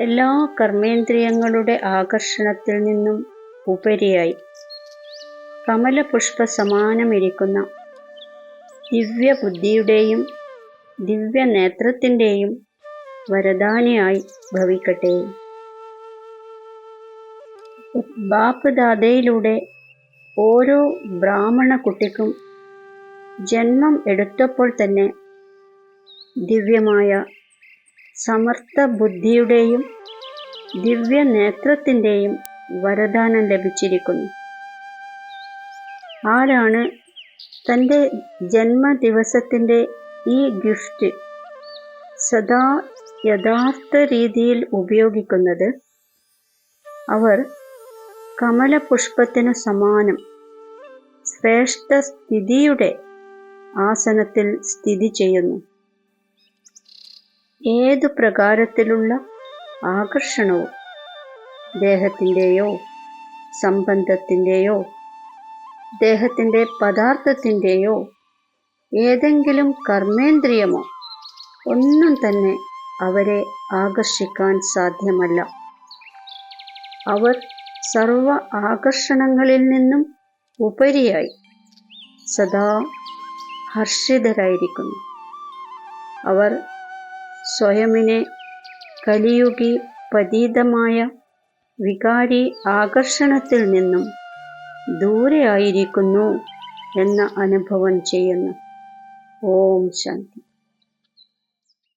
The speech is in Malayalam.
എല്ലാ കർമ്മേന്ദ്രിയങ്ങളുടെ ആകർഷണത്തിൽ നിന്നും ഉപരിയായി. കമലപുഷ്പ സമാനമിരിക്കുന്ന ദിവ്യബുദ്ധിയുടെയും ദിവ്യനേത്രത്തിന്റെയും വരദാനിയായി ഭവിക്കട്ടെ. ബാപ്പ് ദാദയിലൂടെ ഓരോ ബ്രാഹ്മണ കുട്ടിക്കും ജന്മം എടുത്തപ്പോൾ തന്നെ ദിവ്യമായ സമർത്ഥ ബുദ്ധിയുടെയും ദിവ്യ നേത്രത്തിന്റെയും വരദാനം ലഭിച്ചിരിക്കുന്നു. ആരാണ് തന്റെ ജന്മദിവസത്തിന്റെ ഈ ഗിഫ്റ്റ് സദാ യഥാർത്ഥ രീതിയിൽ ഉപയോഗിക്കുന്നത്? അവർ കമലപുഷ്പത്തിനു സമാനം ശ്രേഷ്ഠ സ്ഥിതിയുടെ ആസനത്തിൽ സ്ഥിതി ചെയ്യുന്നു. ഏതു പ്രകാരത്തിലുള്ള ആകർഷണവും ദേഹത്തിന്റെയോ സംബന്ധത്തിന്റെയോ ദേഹത്തിന്റെ പദാർത്ഥത്തിന്റെയോ ഏതെങ്കിലും കർമ്മേന്ദ്രിയമോ ഒന്നും തന്നെ അവരെ ആകർഷിക്കാൻ സാധ്യമല്ല. അവർ സർവ ആകർഷണങ്ങളിൽ നിന്നും ഉപരിയായി സദാ ഹർഷിതരായിരിക്കുന്നു. അവർ സ്വയമിനെ കലിയുഗി പതീതമായ വികാരി ആകർഷണത്തിൽ നിന്നും ദൂരെയായിരിക്കുന്നു എന്ന അനുഭവം ചെയ്യുന്നു. ഓം ശാന്തി.